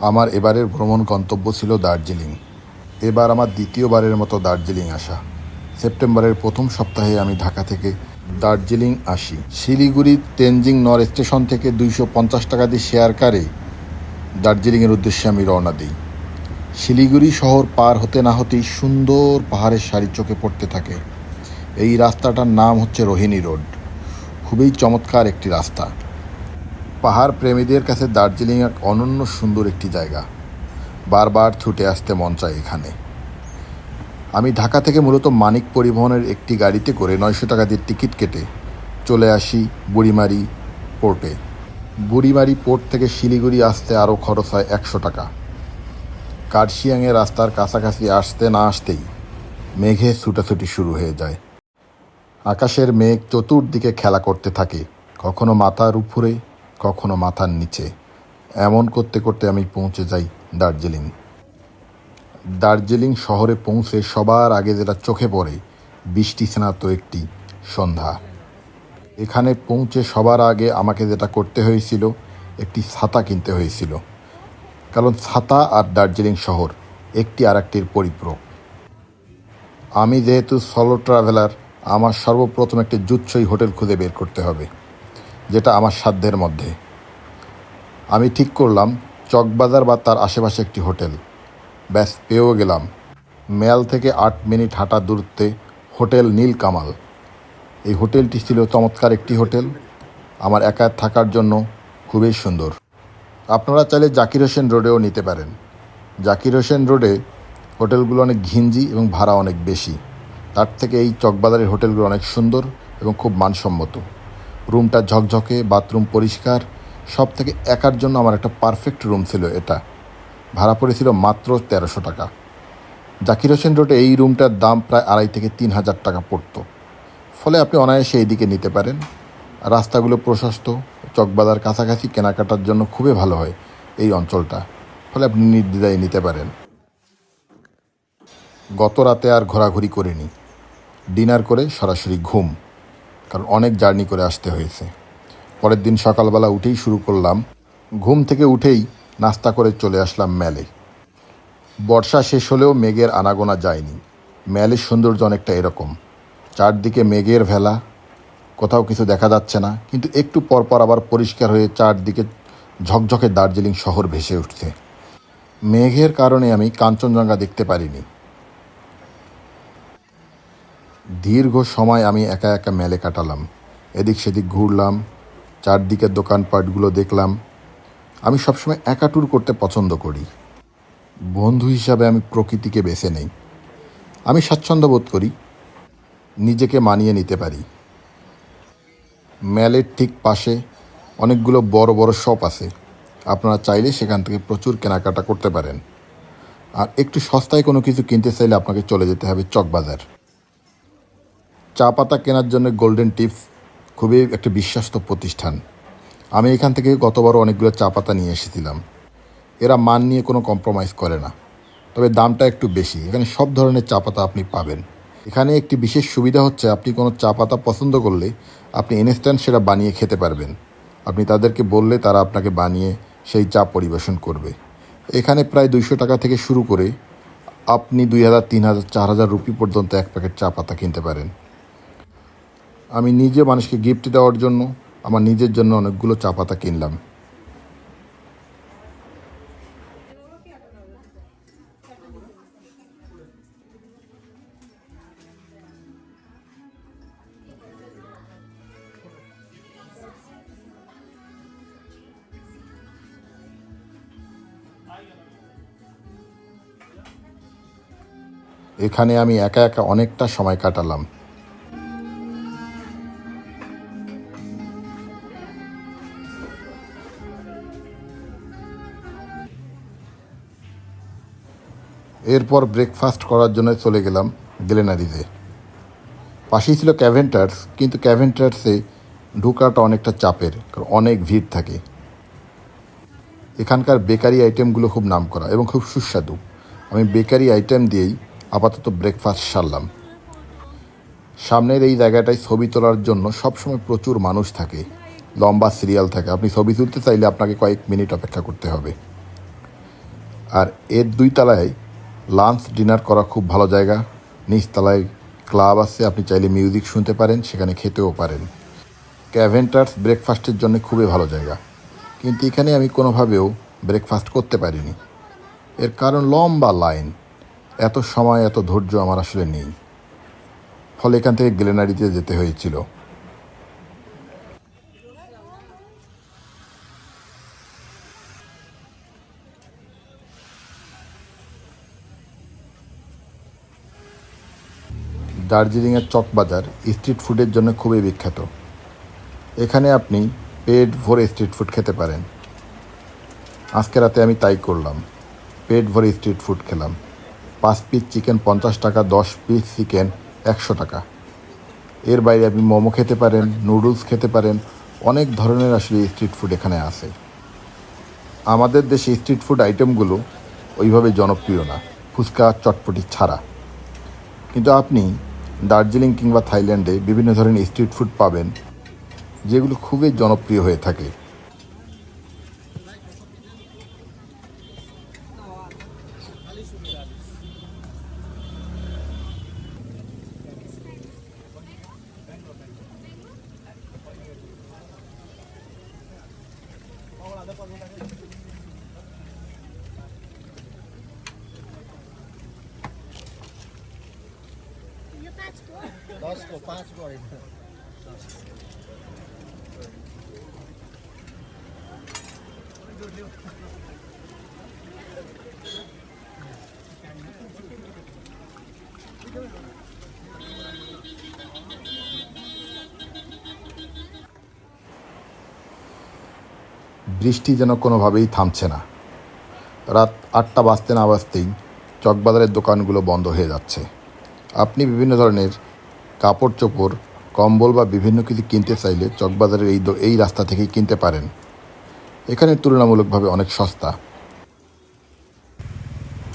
আমার এবারের ভ্রমণ গন্তব্য ছিল দার্জিলিং। এবার আমার দ্বিতীয়বারের মতো দার্জিলিং আসা। সেপ্টেম্বরের প্রথম সপ্তাহে আমি ঢাকা থেকে দার্জিলিং আসি। শিলিগুড়ি তেনজিং নর স্টেশন থেকে দুইশো পঞ্চাশ টাকা দিয়ে শেয়ার কারে দার্জিলিংয়ের উদ্দেশ্যে আমি রওনা দিই। শিলিগুড়ি শহর পার হতে না হতেই সুন্দর পাহাড়ের সারি চোখে পড়তে থাকে। এই রাস্তাটার নাম হচ্ছে রোহিণী রোড। খুবই চমৎকার একটি রাস্তা। পাহাড় প্রেমীদের কাছে দার্জিলিং এক অনন্য সুন্দর একটি জায়গা। বারবার ছুটে আসতে মন চায় এখানে। আমি ঢাকা থেকে মূলত মানিক পরিবহনের একটি গাড়িতে করে নয়শো টাকা দিয়ে টিকিট কেটে চলে আসি বুড়িমারি পোর্টে। বুড়িমারি পোর্ট থেকে শিলিগুড়ি আসতে আরও খরচ হয় একশো টাকা। কার্শিয়াংয়ের রাস্তার কাছাকাছি আসতে না আসতেই মেঘে ছুটাছুটি শুরু হয়ে যায়। আকাশের মেঘ চতুর্দিকে খেলা করতে থাকে। কখনো মাথার উপরে কখনো মাথার নিচে। এমন করতে করতে আমি পৌঁছে যাই দার্জিলিং। দার্জিলিং শহরে পৌঁছে সবার আগে যেটা চোখে পড়ে, বৃষ্টি স্নাত একটি সন্ধ্যা। এখানে পৌঁছে সবার আগে আমাকে যেটা করতে হয়েছিল, একটি ছাতা কিনতে হয়েছিল। কারণ ছাতা আর দার্জিলিং শহর একটি আর একটির পরিপূরক। আমি যেহেতু সলো ট্রাভেলার আমার সর্বপ্রথম একটি জুৎসই হোটেল খুঁজে বের করতে হবে। যেটা আমার সাধ্যের মধ্যে। আমি ঠিক করলাম, চকবাজার বা তার আশেপাশে একটি হোটেল। ব্যাস, পেয়েও গেলাম। মেয়াল থেকে আট মিনিট হাঁটা দূরত্বে হোটেল নীল কামাল। এই হোটেলটি ছিল চমৎকার একটি হোটেল। আমার একা থাকার জন্য খুবই সুন্দর। আপনারা চাইলে জাকির হোসেন রোডেও নিতে পারেন। জাকির হোসেন রোডে হোটেলগুলো অনেক ঘিঞ্জি এবং ভাড়া অনেক বেশি। তার থেকে এই চকবাজারের হোটেলগুলো অনেক সুন্দর এবং খুব মানসম্মত। রুমটা ঝকঝকে, বাথরুম পরিষ্কার সব থেকে একার জন্য আমার একটা পারফেক্ট রুম ছিল এটা। ভাড়া পড়েছিল মাত্র তেরোশো টাকা। জাকির হোসেন রোডে এই রুমটার দাম প্রায় আড়াই থেকে তিন হাজার টাকা পড়তো। ফলে আপনি অনায়াসে এই দিকে নিতে পারেন। রাস্তাগুলো প্রশস্ত, চকবাজার কাছাকাছি কেনাকাটার জন্য খুবই ভালো হয় এই অঞ্চলটা। ফলে আপনি নির্দ্বিধায় নিতে পারেন। গত রাতে আর ঘোরাঘুরি করিনি। ডিনার করে সরাসরি ঘুম। কারণ অনেক জার্নি করে আসতে হয়েছে। পরের দিন সকালবেলা উঠেই শুরু করলাম। ঘুম থেকে উঠেই নাস্তা করে চলে আসলাম ম্যালে বর্ষা শেষ হলেও মেঘের আনাগোনা যায়নি। ম্যালের সৌন্দর্য অনেকটা এরকম। চারদিকে মেঘের ভেলা। কোথাও কিছু দেখা যাচ্ছে না, কিন্তু একটু পরপর আবার পরিষ্কার হয়ে চারদিকে ঝকঝকে দার্জিলিং শহর ভেসে উঠছে। মেঘের কারণে আমি কাঞ্চনজঙ্ঘা দেখতে পারিনি। দীর্ঘ সময় আমি একা একা মেলে কাটালাম। এদিক সেদিক ঘুরলাম, চারদিকের দোকানপাটগুলো দেখলাম। আমি সবসময় একা ট্যুর করতে পছন্দ করি। বন্ধু হিসাবে আমি প্রকৃতিকে বেছে নেই। আমি স্বাচ্ছন্দ্য বোধ করি, নিজেকে মানিয়ে নিতে পারি। ম্যালের ঠিক পাশে অনেকগুলো বড় বড় শপ আছে। আপনারা চাইলে সেখান থেকে প্রচুর কেনাকাটা করতে পারেন। আর একটু সস্তায় কোনো কিছু কিনতে চাইলে আপনাকে চলে যেতে হবে চকবাজার। চা পাতা কেনার জন্য গোল্ডেন টিপস খুবই একটা বিশ্বস্ত প্রতিষ্ঠান। আমি এখান থেকে গতবারও অনেকগুলো চা পাতা নিয়ে এসেছিলাম। এরা মান নিয়ে কোনো কম্প্রোমাইজ করে না। তবে দামটা একটু বেশি। এখানে সব ধরনের চা পাতা আপনি পাবেন। এখানে একটি বিশেষ সুবিধা হচ্ছে, আপনি কোনো চা পাতা পছন্দ করলে আপনি ইনস্ট্যান্ট সেটা বানিয়ে খেতে পারবেন। আপনি তাদেরকে বললে তারা আপনাকে বানিয়ে সেই চা পরিবেশন করবে। এখানে প্রায় দুইশো টাকা থেকে শুরু করে আপনি দুই হাজার, তিন হাজার, চার হাজার রুপি পর্যন্ত এক প্যাকেট চা পাতা কিনতে পারেন। আমি নিজে মানুষকে গিফট দেওয়ার জন্য আমার নিজের জন্য অনেকগুলো চা পাতা কিনলাম। এখানে আমি একা একা অনেকটা সময় কাটালাম। এরপর ব্রেকফাস্ট করার জন্য চলে গেলাম গ্লেনারিজে পাশেই ছিল ক্যাভেন্টার্স কিন্তু ক্যাভেন্টার্সে ঢোকাটা অনেকটা চাপের, কারণ অনেক ভিড় থাকে। এখানকার বেকারি আইটেমগুলো খুব নাম করা এবং খুব সুস্বাদু। আমি বেকারি আইটেম দিয়েই আপাতত ব্রেকফাস্ট সারলাম। সামনের এই জায়গাটায় ছবি তোলার জন্য সবসময় প্রচুর মানুষ থাকে, লম্বা সিরিয়াল থাকে। আপনি ছবি তুলতে চাইলে আপনাকে কয়েক মিনিট অপেক্ষা করতে হবে। আর এর দুই তলায় লাঞ্চ, ডিনার করা খুব ভালো জায়গা। নিচতলায় ক্লাব আছে, আপনি চাইলে মিউজিক শুনতে পারেন, সেখানে খেতেও পারেন। ক্যাভেন্টার্স ব্রেকফাস্টের জন্য খুবই ভালো জায়গা। কিন্তু এখানে আমি কোনোভাবেও ব্রেকফাস্ট করতে পারিনি। এর কারণ লম্বা লাইন। এত সময়, এত ধৈর্য আমার আসলে নেই। ফলে এখান থেকে গ্লেনারিতে যেতে হয়েছিল। দার্জিলিংয়ের চকবাজার স্ট্রিট ফুডের জন্য খুবই বিখ্যাত। এখানে আপনি পেট ভরে স্ট্রিট ফুড খেতে পারেন। আজকে রাতে আমি তাই করলাম। পেট ভরে স্ট্রিট ফুড খেলাম। পাঁচ পিস চিকেন পঞ্চাশ টাকা, দশ পিস চিকেন একশো টাকা। এর বাইরে আপনি মোমো খেতে পারেন, নুডলস খেতে পারেন। অনেক ধরনের আসলে স্ট্রিট ফুড এখানে আছে। আমাদের দেশে স্ট্রিট ফুড আইটেমগুলো ওইভাবে জনপ্রিয় না। ফুচকা, চটপটি ছাড়া। কিন্তু আপনি দার্জিলিং কিংবা থাইল্যান্ডে বিভিন্ন ধরনের স্ট্রিট ফুড পাবেন যেগুলো খুবই জনপ্রিয় হয়ে থাকে। दसको पाँचको होइन বৃষ্টি যেন কোনোভাবেই থামছে না রাত আটটা বাজতে না বাজতেই চকবাজারের দোকানগুলো বন্ধ হয়ে যাচ্ছে আপনি বিভিন্ন ধরনের কাপড় চোপড়, কম্বল বা বিভিন্ন কিছু কিনতে চাইলে চকবাজারের এই এই রাস্তা থেকেই কিনতে পারেন। এখানে তুলনামূলকভাবে অনেক সস্তা।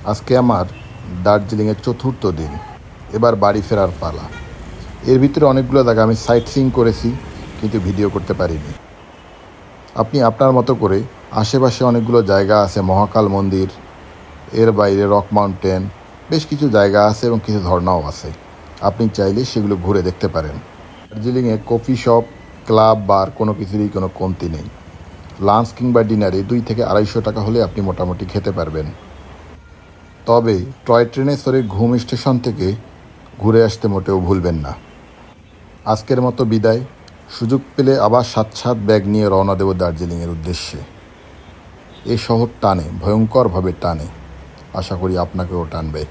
আজকে আমার দার্জিলিংয়ের চতুর্থ দিন। এবার বাড়ি ফেরার পালা। এর ভিতরে অনেকগুলো জায়গা আমি সাইট সিং করেছি, কিন্তু ভিডিও করতে পারিনি। আপনি আপনার মতো করে আশেপাশে অনেকগুলো জায়গা আছে, মহাকাল মন্দির, এর বাইরে রক মাউন্টেন বেশ কিছু জায়গা আছে এবং কিছু ঝর্ণাও আছে। আপনি চাইলে সেগুলো ঘুরে দেখতে পারেন। দার্জিলিংয়ে কফি শপ, ক্লাব, বার কোনো কিছুরই কোনো কমতি নেই। লাঞ্চ কিংবা ডিনারে দুই থেকে আড়াইশো টাকা হলে আপনি মোটামুটি খেতে পারবেন। তবে টয় ট্রেনে চড়ে ঘুম স্টেশন থেকে ঘুরে আসতে মোটেও ভুলবেন না। আজকের মতো বিদায়। সুযোগ পেলে আবার সাত সাত ব্যাগ নিয়ে রওনা দেব দার্জিলিংয়ের উদ্দেশ্যে। এই শহর টানে, ভয়ঙ্করভাবে টানে। আশা করি আপনাকেও টানবে।